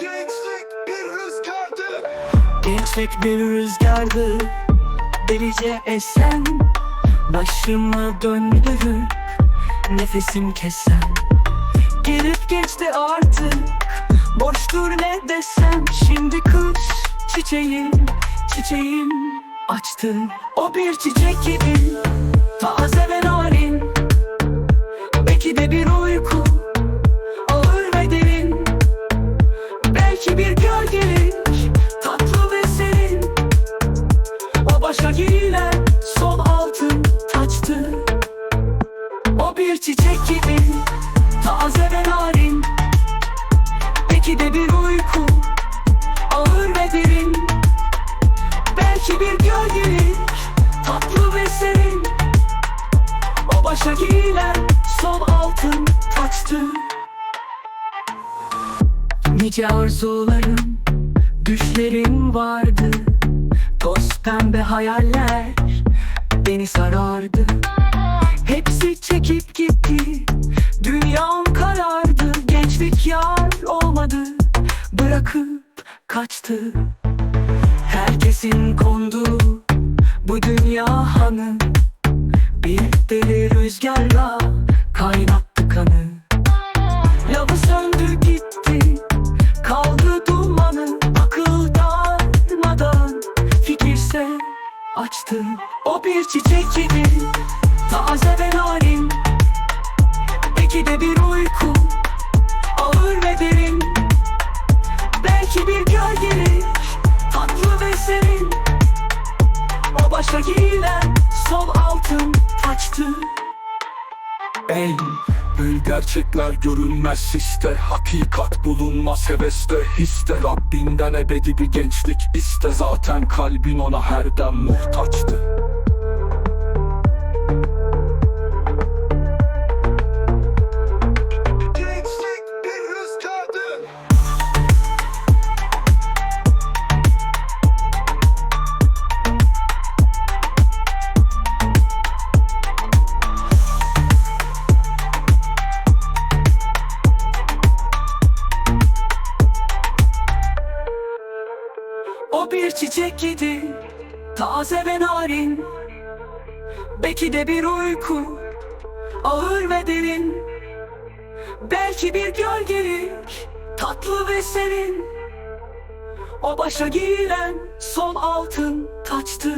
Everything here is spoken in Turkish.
Gençlik bir rüzgardı Gençlik bir rüzgardı Delice esen Başıma döndü Nefesim kesen. Gelip geçti artık. Boştur ne desem. Şimdi kış çiçeğim Çiçeğim açtı. O bir çiçek gibi. Çiçek gibi Taze ve narin. Belki de bir uyku Ağır ve derin. Belki bir gölgelik Tatlı ve serin. O başa giyilen Sol altın taçtı Nice arzularım, düşlerim vardı. Toz pembe hayaller beni sarardı Çekip gitti, dünyam karardı Gençlik yar olmadı, bırakıp kaçtı. Herkesin konduğu bu dünya hanı. Bir deli rüzgarla kaynattı kanı. Lavı söndü gitti Kaldı dumanı. Akıl darmadan Fikirse açtı. O bir çiçek gibi Taze ve narin giyilen Sol altın taçtı Ey Ey gerçekler görünmez histe Hakikat bulunmaz heveste. Histe Rabbinden ebedi bir gençlik iste. Zaten kalbin ona her dem muhtaçtı O bir çiçek idi Taze ve narin. Belki de bir uyku Ağır ve derin. Belki bir gölgelik Tatlı ve serin. O başa giyilen Sol altın taçtı